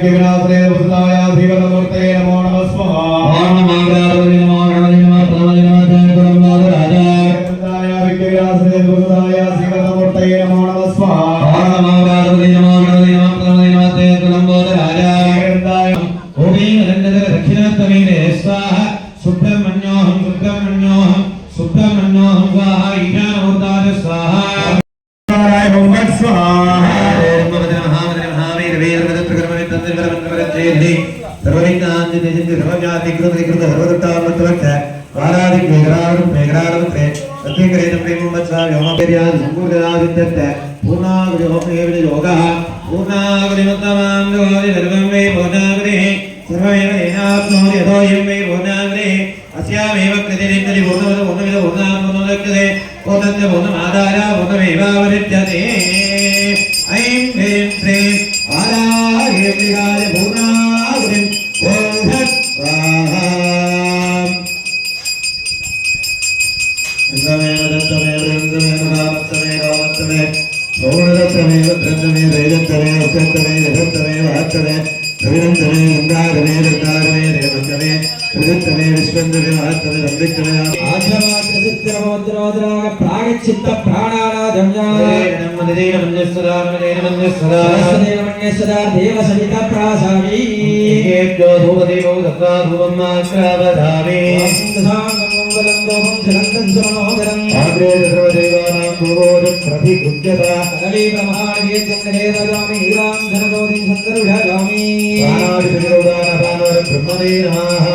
சக்கரவர்த்தி விநாசனே வசுதாயா சீவனமூர்த்தே நமோ நம ஸ்வஹா ஓம் மங்களாரதி நமோ கணபதி நமோ பிரபதி நமோ ஜெயகுரம் நாதராஜா சந்தாயா விக்கிராசனே வசுதாயா சீவனமூர்த்தே நமோ நம ദേഹി സർവലിംഗാഞ്ജനേജന്റെ സർവജാതികൃതകൃത സർവദത്താമത്വച്ച വാരാദി മേഘരാരും മേഘരാരവത്രേ പ്രത്യേകരേണ പ്രേമവച്ചാ വ്യോമപര്യാൻ സമ്പൂർണാദിത്യത്തെ പൂർണ്ണാഗ്രഹോമേവിന യോഗഃ പൂർണ്ണാഗ്രഹമത്തമാം ലോകേ സർവം വേ പൂർണ്ണാഗ്രഹേ സർവമേവ ഏനാത്മോ യഥോയം വേ പൂർണ്ണാഗ്രഹേ അസ്യാമേവ കൃതിരേന്ദ്രി പൂർണ്ണമത പൂർണ്ണമിത പൂർണ്ണാം പൂർണ്ണോദക്ഷ്യതേ പൂർണ്ണത്തെ പൂർണ്ണമാധാര പൂർണ്ണമേവാവരിത്യതേ ഐം ഹ്രീം ശ്രീം ആരായ உயர்த்தவே உசத்தவே நிகழ்த்தவே வாழ்த்தவே கவிழந்தவே உண்டாகவே இரண்டாகவே நியமத்தவே விழுத்தவே விஸ்வந்தவே வாழ்த்தவே நம்பிக்கவே ஆசிரமாசிரமாதிராக பிராகச்சித்த பிராணானா தேவ சவித பிராசாமி ஏகோ தூபதேவோ தத்வா தூபம் సర్వలం రూపం జగంతం సుమనోహరం ఆగ్రే సర్వదేవానాం భూగోరం ప్రతికృత్యత కదలీ బ్రహ్మాణగేత్యం నివేదయామి నీలాం ధనగోదిం సందర్భామి ప్రాణాది సునిగౌడాన ప్రాణోర బ్రహ్మనే నమః.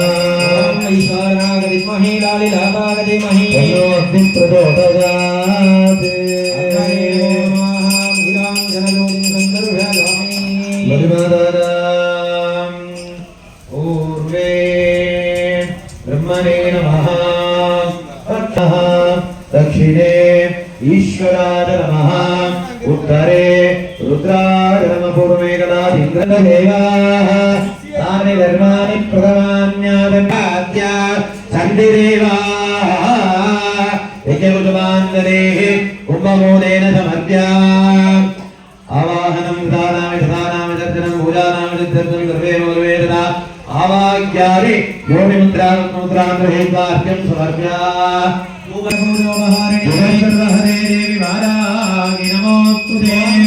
ఐశ్వరాగ విద్మహే లాలిలాభాగ ధీమహి తన్నో అగ్నిం ప్రచోదయాత్. అగ్రే दक्षिणे ईश्वराय नमः उत्तरे रुद्राय नमः पूर्वमेकदादिन्द्रदेवाः तानि धर्माणि प्रथमान्यादन्याद्या चण्डिदेवाः यजमुजमान्दरेः कुम्भमूलेन समर्प्या आवाहनं दानामि प्रधानामि दर्शनं पूजानामि दर्शनं सर्वे मूलवेदना आवाह्यामि योनिमुद्रां मुद्रां गृहीत्वा अर्घ्यं समर्प्य सर्वहरे देवि वाराहि नमोऽस्तु ते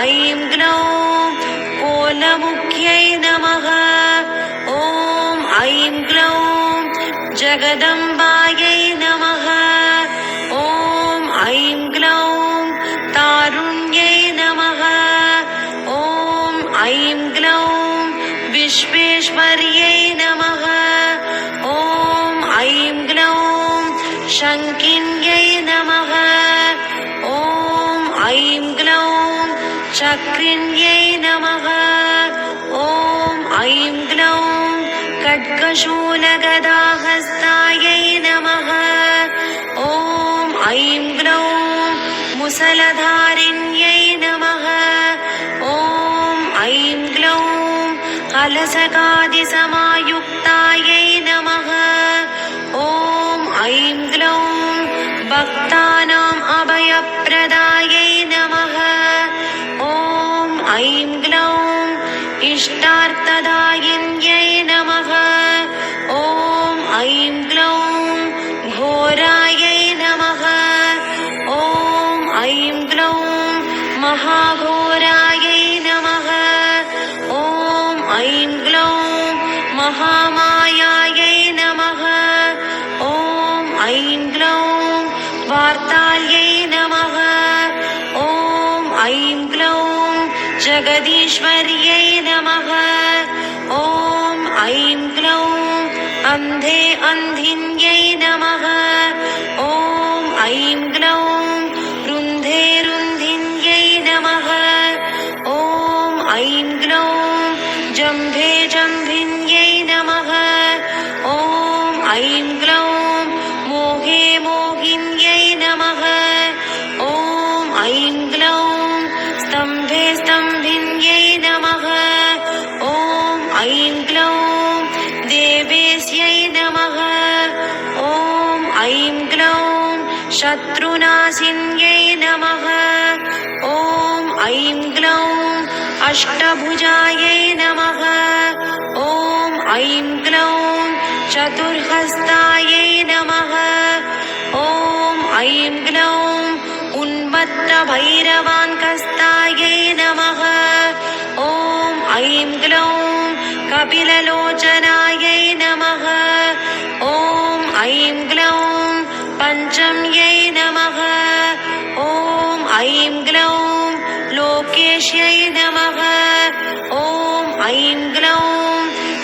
ऐं ग्लौं कोलमुख्यै नमः ॐ ऐं ग्लौं जगदम्बायै नमः ॐ ऐं ग्लौं तारुण्यै नमः ॐ ऐं ग्लौं विश्वेश्वर्यै चक्रिण्यै नमः। ॐ ऐं ग्लौं शूलगदाहस्तायै नमः। ॐ ऐं ग्लौं मुसलधारिण्यै नमः। ॐ ऐं ग्लौं कलसकादिसमायुक्तायै नमः। ॐ ऐं ग्लौं भक्तानाम् अभयप्रदायै नमः ஐம் க்ளௌம். இஷ்டார்த்ததாயின் जगदीश्वर्यै नमः। ॐ ऐं ग्लौं अन्धे अन्धिन्यै नमः। ॐ ऐं ग्लौं रुन्धे रुन्धिन्यै नमः। ॐ ऐं ग्लौं जम्भे जम्भिन्यै नमः। ॐ ऐं शत्रुनाशिन्यै नमः। ॐ ऐं ग्लौं अष्टभुजायै नमः। ॐ ऐं ग्लौं चतुर्हस्तायै नमः। ॐ ऐं ग्लौं उन्मत्तभैरवाङ्कस्तायै नमः। ॐ ऐं ग्लौं कपिललोचनायै ऐं ग्लौं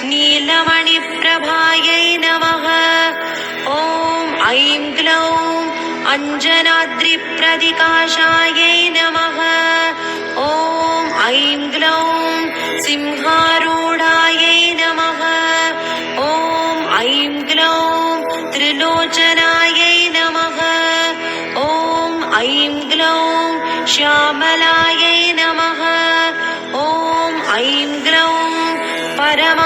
नीलमणिप्रभायै नमः ॐ ऐं ग्लौं अञ्जनाद्रिप्रदिकाशायै नमः ॐ ऐं ग्लौं सिंहारूढायै नमः ॐ ऐं ग्लौं त्रिलोचनायै नमः ॐ ऐं ग्लौं श्यामलायै नमः ॐ ऐं ग्लौं Caramba.